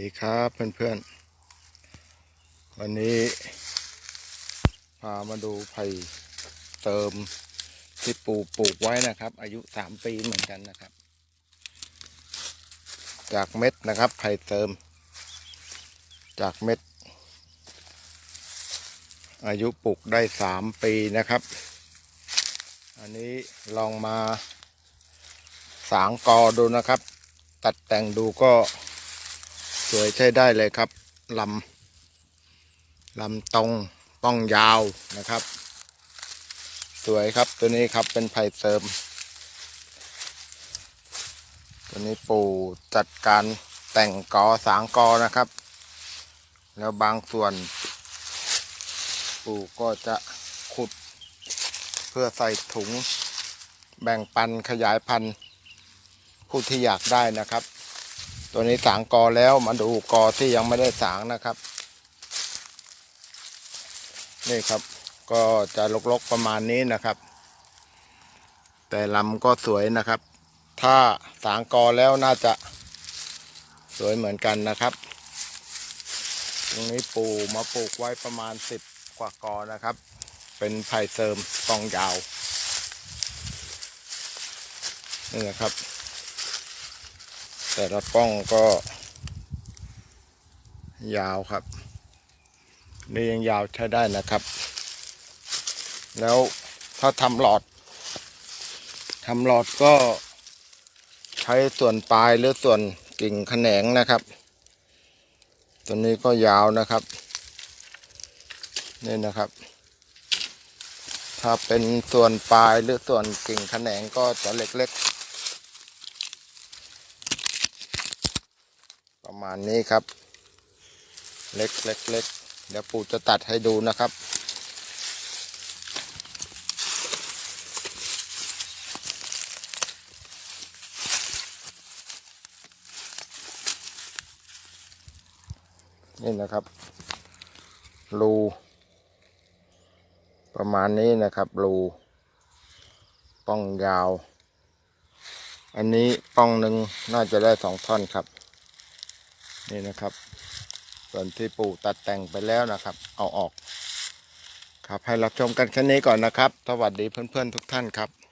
ดีครับเพื่อนๆ วันนี้ พามาดูไผ่เติมที่ปลูกปลูกไว้นะครับ อายุสามปีเหมือนกันนะครับ จากเม็ดนะครับไผ่เติม จากเม็ด อายุปลูกได้สามปีนะครับ อันนี้ลองมาสางกอดูนะครับ ตัดแต่งดูก็ วยใช้ได้เลยครับลำลำตรงป้องยาวนะครับ สวยครับตัวนี้ครับเป็นไผ่เสริม ตัวนี้ปู่จัดการแต่งกอสางกอนะครับ แล้วบางส่วน ปู่ก็จะขุด เพื่อใส่ถุงแบ่งปันขยายพันธุ์ผู้ที่อยากได้นะครับ ตัวนี้สางกอแล้วมาดูกอที่ยังไม่ได้สางนะครับ นี่ครับ ก็จะลกๆประมาณนี้นะครับ แต่ลำก็สวยนะครับ ถ้าสางกอแล้วน่าจะสวยเหมือนกันนะครับ ตรงนี้ปูมาปลูกไว้ประมาณสิบกว่ากอนะครับ เป็นไผ่เสริมกองยาวนี่นะครับ แต่ละป้องก็ ยาวครับ นี่ยังยาวใช้ได้นะครับ แล้วถ้าทำหลอดทำหลอดก็ใช้ส่วนปลายหรือส่วนกิ่งแขนงนะครับ ตัวนี้ก็ยาวนะครับ นี่นะครับ ถ้าเป็นส่วนปลายหรือส่วนกิ่งแขนงก็จะเล็กๆ ประ มาณนี้ครับ เล็กเล็กเล็กเดี๋ยวปู่จะตัดให้ดูนะครับ นี่นะครับรูประมาณนี้นะครับรูป้องยาว อันนี้ป้องหนึ่งน่าจะได้สองท่อนครับ นี่นะครับ ส่วนที่ปู่ตัดแต่งไปแล้วนะครับ เอาออก ครับให้รับชมกันแค่นี้ก่อนนะครับ สวัสดีเพื่อนๆทุกท่านครับ